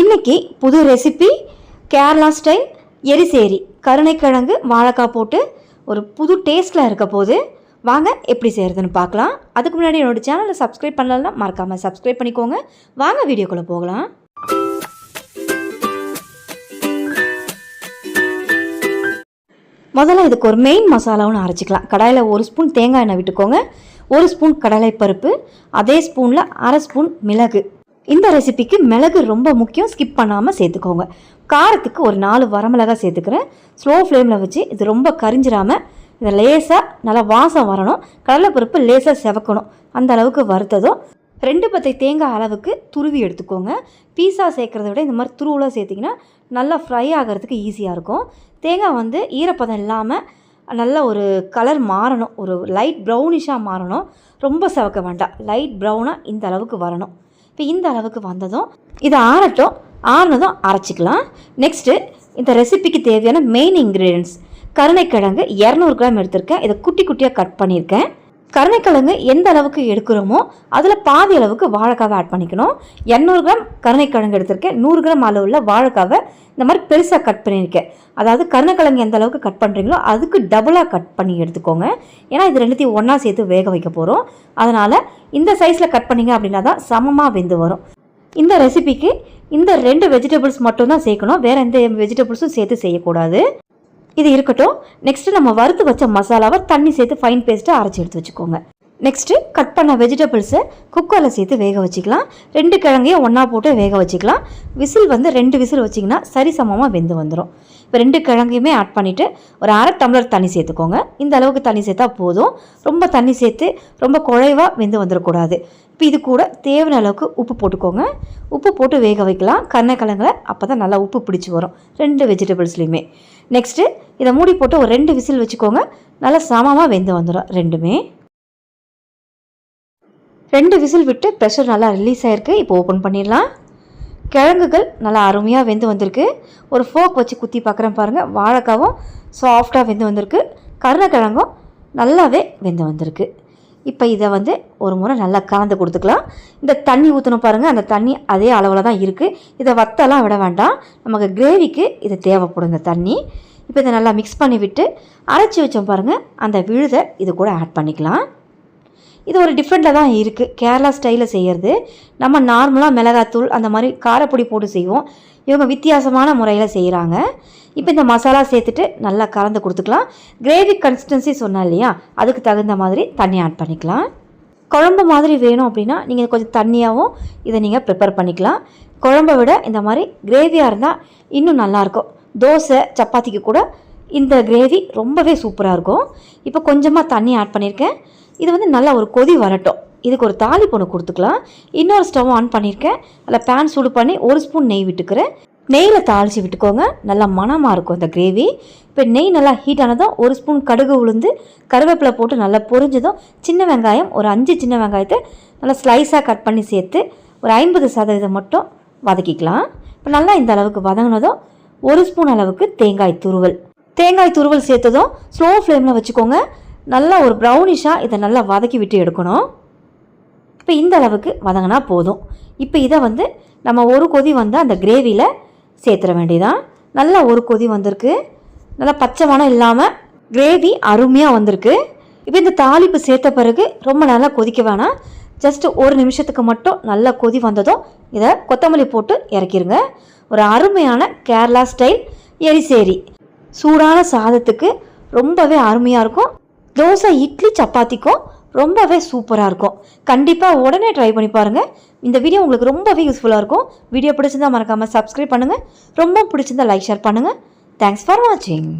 இன்றைக்கி புது recipe Kerala style erissery கருணைக்கிழங்கு வாழைக்காய் போட்டு ஒரு புது டேஸ்ட்டில் இருக்க போது வாங்க எப்படி செய்கிறதுன்னு பார்க்கலாம். அதுக்கு முன்னாடி என்னோடய சேனலை சப்ஸ்கிரைப் பண்ணலன்னா மறக்காமல் சப்ஸ்கிரைப் பண்ணிக்கோங்க. வாங்க வீடியோக்குள்ளே போகலாம். முதல்ல இதுக்கு ஒரு மெயின் மசாலாவும் அரைச்சிக்கலாம். கடாயில் ஒரு ஸ்பூன் தேங்காய் எண்ணெய் விட்டுக்கோங்க. ஒரு ஸ்பூன் கடலைப்பருப்பு அதே ஸ்பூனில் அரை ஸ்பூன் மிளகு. இந்த ரெசிபிக்கு மிளகு ரொம்ப முக்கியம். ஸ்கிப் பண்ணாமல் சேர்த்துக்கோங்க. காரத்துக்கு ஒரு நாலு வரமிளகாய் சேர்த்துக்கிறேன். ஸ்லோ ஃப்ளேமில் வச்சு இது ரொம்ப கரிஞ்சிராமல் இதை லேசாக நல்லா வாசம் வரணும். கடலைப்பருப்பு லேசாக செவக்கணும். அந்த அளவுக்கு வறுத்ததும் ரெண்டு பத்தை தேங்காய் அளவுக்கு துருவி எடுத்துக்கோங்க. பீஸா சேர்க்குறத விட இந்த மாதிரி துருவலாக சேர்த்திங்கன்னா நல்லா ஃப்ரை ஆகிறதுக்கு ஈஸியாக இருக்கும். தேங்காய் வந்து ஈரப்பதம் இல்லாமல் நல்ல ஒரு கலர் மாறணும். ஒரு லைட் ப்ரௌனிஷாக மாறணும். ரொம்ப செவக்க வேண்டாம். லைட் ப்ரௌனாக இந்த அளவுக்கு வரணும். இப்போ இந்த அளவுக்கு வந்ததும் இதை ஆறட்டும் ஆறினதும் அரைச்சிக்கலாம். நெக்ஸ்ட்டு இந்த ரெசிபிக்கு தேவையான மெயின் இன்க்ரீடியன்ஸ் கருணைக்கிழங்கு இரநூறு கிராம் எடுத்திருக்கேன். இதை குட்டி குட்டியாக கட் பண்ணியிருக்கேன். கருணைக்கிழங்கு எந்த அளவுக்கு எடுக்கிறோமோ அதில் பாதி அளவுக்கு வாழைக்காவை ஆட் பண்ணிக்கணும். இரநூறு கிராம் கருணைக்கிழங்கு எடுத்திருக்கேன். நூறு கிராம் அளவுள்ள வாழைக்காவை இந்த மாதிரி பெருசாக கட் பண்ணியிருக்கேன். அதாவது கருணைக்கிழங்கு எந்த அளவுக்கு கட் பண்ணுறீங்களோ அதுக்கு டபுளாக கட் பண்ணி எடுத்துக்கோங்க. ஏன்னா இது ரெண்டுத்தையும் ஒன்றா சேர்த்து வேக வைக்க போகிறோம் அதனால் இந்த சைஸில் கட் பண்ணிங்க அப்படின்னா தான் சமமாக வெந்து வரும். இந்த ரெசிபிக்கு இந்த ரெண்டு வெஜிடபிள்ஸ் மட்டும்தான் சேர்க்கணும். வேறு எந்த வெஜிடபிள்ஸும் சேர்த்து செய்யக்கூடாது. இது இருக்கட்டும். நெக்ஸ்ட்டு நம்ம வறுத்து வச்ச மசாலாவை தண்ணி சேர்த்து ஃபைன் பேஸ்ட்டாக அரைச்சி எடுத்து வச்சுக்கோங்க. நெக்ஸ்ட்டு கட் பண்ண வெஜிடபிள்ஸை குக்கரில் சேர்த்து வேக வச்சுக்கலாம். ரெண்டு கிழங்கையும் ஒன்றா போட்டு வேக வச்சுக்கலாம். விசில் வந்து ரெண்டு விசில் வச்சிங்கன்னா சரிசமமாக வெந்து வந்துடும் இப்போ ரெண்டு கிழங்கையுமே ஆட் பண்ணிவிட்டு ஒரு அரை டம்ளர் தண்ணி சேர்த்துக்கோங்க. இந்த அளவுக்கு தண்ணி சேர்த்தா போதும். ரொம்ப தண்ணி சேர்த்து ரொம்ப குழைவாக வெந்து வந்துடக்கூடாது இப்போ இது கூட தேவையான அளவுக்கு உப்பு போட்டுக்கோங்க. உப்பு போட்டு வேக வைக்கலாம். கருணைக்கிழங்குல அப்போ தான் நல்லா உப்பு பிடிச்சி வரும். ரெண்டு வெஜிடபிள்ஸ்லேயுமே நெக்ஸ்ட்டு இதை மூடி போட்டு ஒரு ரெண்டு விசில் வச்சுக்கோங்க. நல்லா சமமாக வெந்து வந்துடும் ரெண்டுமே. ரெண்டு விசில் விட்டு ப்ரெஷர் நல்லா ரிலீஸ் ஆகிருக்கு இப்போ ஓப்பன் பண்ணிடலாம். கிழங்குகள் நல்லா அருமையாக வெந்து வந்திருக்கு. ஒரு ஃபோக் வச்சு குத்தி பார்க்குறேன் பாருங்கள் வாழைக்காவும் சாஃப்டாக வெந்து வந்திருக்கு. கருணக்கிழங்கும் நல்லாவே வெந்து வந்திருக்கு. இப்போ இதை வந்து ஒரு முறை நல்லா கலந்து கொடுத்துக்கலாம். இந்த தண்ணி ஊற்றணும் பாருங்கள் அந்த தண்ணி அதே அளவில் தான் இருக்குது இதை வத்தெல்லாம் விட வேண்டாம். நமக்கு கிரேவிக்கு இது தேவைப்படும் இந்த தண்ணி. இப்போ இதை நல்லா மிக்ஸ் பண்ணி விட்டு அரைச்சி வச்சோம் பாருங்கள் அந்த விழுதை இது கூட ஆட் பண்ணிக்கலாம். இது ஒரு டிஃப்ரெண்ட்டாக தான் இருக்குது கேரளா ஸ்டைலில் செய்கிறது நம்ம நார்மலாக மிளகாத்தூள் அந்த மாதிரி காரப்பொடி போட்டு செய்வோம். இவங்க வித்தியாசமான முறையில் செய்கிறாங்க இப்போ இந்த மசாலா சேர்த்துட்டு நல்லா கலந்து கொடுத்துக்கலாம். கிரேவி கன்சிஸ்டன்சி சொன்னேன் இல்லையா? அதுக்கு தகுந்த மாதிரி தண்ணி ஆட் பண்ணிக்கலாம். குழம்பு மாதிரி வேணும் அப்படின்னா நீங்கள் கொஞ்சம் தண்ணியாகவும் இதை நீங்கள் ப்ரிப்பேர் பண்ணிக்கலாம். குழம்பை விட இந்த மாதிரி கிரேவியாக இருந்தால் இன்னும் நல்லாயிருக்கும் தோசை சப்பாத்திக்கு கூட இந்த கிரேவி ரொம்பவே சூப்பராக இருக்கும். இப்போ கொஞ்சமாக தண்ணி ஆட் பண்ணியிருக்கேன் இது வந்து நல்லா ஒரு கொதி வரட்டும். இதுக்கு ஒரு தாலி பொண்ணு கொடுத்துக்கலாம். இன்னொரு ஸ்டவ் ஆன் பண்ணியிருக்கேன். அதில் பேன் சூடு பண்ணி ஒரு ஸ்பூன் நெய் விட்டுக்கிறேன். நெய்யில் தாளித்து விட்டுக்கோங்க. நல்லா மணமாக இருக்கும் அந்த கிரேவி இப்போ நெய் நல்லா ஹீட் ஆனதும் ஒரு ஸ்பூன் கடுகு உளுந்து கருவேப்பிலை போட்டு நல்லா பொரிஞ்சதும் சின்ன வெங்காயம் ஒரு அஞ்சு சின்ன வெங்காயத்தை நல்லா ஸ்லைஸாக கட் பண்ணி சேர்த்து ஒரு ஐம்பது சதவீதம் மட்டும் வதக்கிக்கலாம். இப்போ நல்லா இந்த அளவுக்கு வதங்கினதும் ஒரு ஸ்பூன் அளவுக்கு தேங்காய் துருவல். தேங்காய் துருவல் சேர்த்ததும் ஸ்லோ ஃப்ளேமில் வச்சுக்கோங்க. நல்லா ஒரு ப்ரௌனிஷாக இதை நல்லா வதக்கி விட்டு எடுக்கணும். இப்போ இந்த அளவுக்கு வதங்கினா போதும். இப்போ இதை வந்து நம்ம ஒரு கொதி வந்து அந்த கிரேவியில் சேர்த்துற வேண்டியதான் நல்லா ஒரு கொதி வந்திருக்கு. நல்லா பச்சை மனம் இல்லாமல் கிரேவி அருமையாக வந்திருக்கு. இப்போ இந்த தாளிப்பு சேர்த்த பிறகு ரொம்ப நல்லா கொதிக்க வேணாம். ஜஸ்ட்டு ஒரு நிமிஷத்துக்கு மட்டும் நல்லா கொதி வந்ததும் இதை கொத்தமல்லி போட்டு இறக்கிருங்க. ஒரு அருமையான கேரளா ஸ்டைல் எரிசேரி. சூடான சாதத்துக்கு ரொம்பவே அருமையாக இருக்கும். தோசை இட்லி சப்பாத்திக்கும் ரொம்பவே சூப்பராக இருக்கும். கண்டிப்பாக உடனே ட்ரை பண்ணி பாருங்கள் இந்த வீடியோ உங்களுக்கு ரொம்பவே யூஸ்ஃபுல்லாக இருக்கும். வீடியோ பிடிச்சிருந்தா மறக்காமல் சப்ஸ்கிரைப் பண்ணுங்கள் ரொம்ப பிடிச்சிருந்தா லைக் ஷேர் பண்ணுங்கள் தேங்க்ஸ் ஃபார் வாட்சிங்